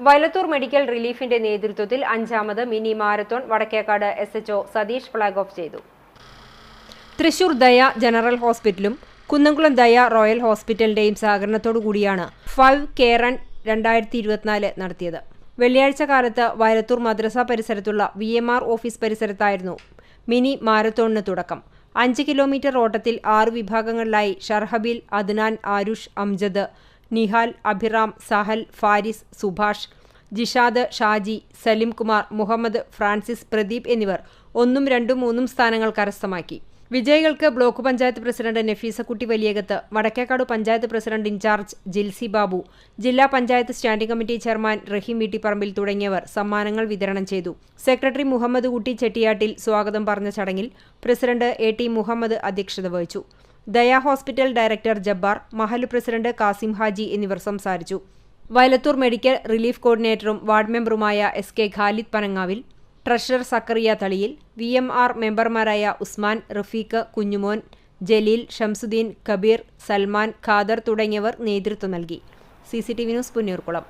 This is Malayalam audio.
വയലത്തൂർ മെഡിക്കൽ റിലീഫിന്റെ നേതൃത്വത്തിൽ അഞ്ചാമത് mini marathon Vadakkekad S HO Satheesh flag off ചെയ്തു. തൃശൂർ ദയ ജനറൽ ഹോസ്പിറ്റലും കുന്നംകുളം ദയ റോയൽ ഹോസ്പിറ്റലിന്റെയും സഹകരണത്തോടു കൂടിയാണ് ഫൈവ് കെ റൺ രണ്ടായിരത്തി ഇരുപത്തിനാല് നടത്തിയത്. വെള്ളിയാഴ്ച കാലത്ത് വയലത്തൂർ മദ്രസ പരിസരത്തുള്ള വി എം ആർ ഓഫീസ് പരിസരത്തായിരുന്നു മിനി മാരത്തോണിന് തുടക്കം. അഞ്ച് കിലോമീറ്റർ ഓട്ടത്തിൽ ആറ് വിഭാഗങ്ങളിലായി ഷർഹബിൽ അദ്നാൻ ആരുഷ് അംജദ് നിഹാൽ അഭിറാം സഹൽ ഫാരിസ് സുഭാഷ് ജിഷാദ് ഷാജി സലിം കുമാർ മുഹമ്മദ് ഫ്രാൻസിസ് പ്രദീപ് എന്നിവർ ഒന്നും രണ്ടും മൂന്നും സ്ഥാനങ്ങൾ കരസ്ഥമാക്കി. വിജയികൾക്ക് block panchayat president Nafeesakutty Valiyakath Vadakkekad panchayat president incharge Jilsy Babu ജില്ലാ panchayat standing committee chairman Raheem Veettipparambil തുടങ്ങിയവർ സമ്മാനങ്ങൾ വിതരണം ചെയ്തു. സെക്രട്ടറി മുഹമ്മദ് കുട്ടി ചെട്ടിയാട്ടിൽ സ്വാഗതം പറഞ്ഞ ചടങ്ങിൽ പ്രസിഡന്റ് എ ടി മുഹമ്മദ് അധ്യക്ഷത വഹിച്ചു. ദയ ഹോസ്പിറ്റൽ ഡയറക്ടർ ജബ്ബാർ മഹൽ പ്രസിഡന്റ് കാസിം ഹാജി എന്നിവർ സംസാരിച്ചു. വയലത്തൂർ മെഡിക്കൽ റിലീഫ് കോർഡിനേറ്ററും ward മെമ്പറുമായ S K Khalid Panangavil treasurer Zakariya Thaliyil V M R മെമ്പർമാരായ ഉസ്മാൻ റഫീഖ് കുഞ്ഞുമോൻ ജലീൽ ഷംസുദ്ദീൻ കബീർ സൽമാൻ ഖാദർ തുടങ്ങിയവർ നേതൃത്വം നൽകി. C C T V news Punnoorkulam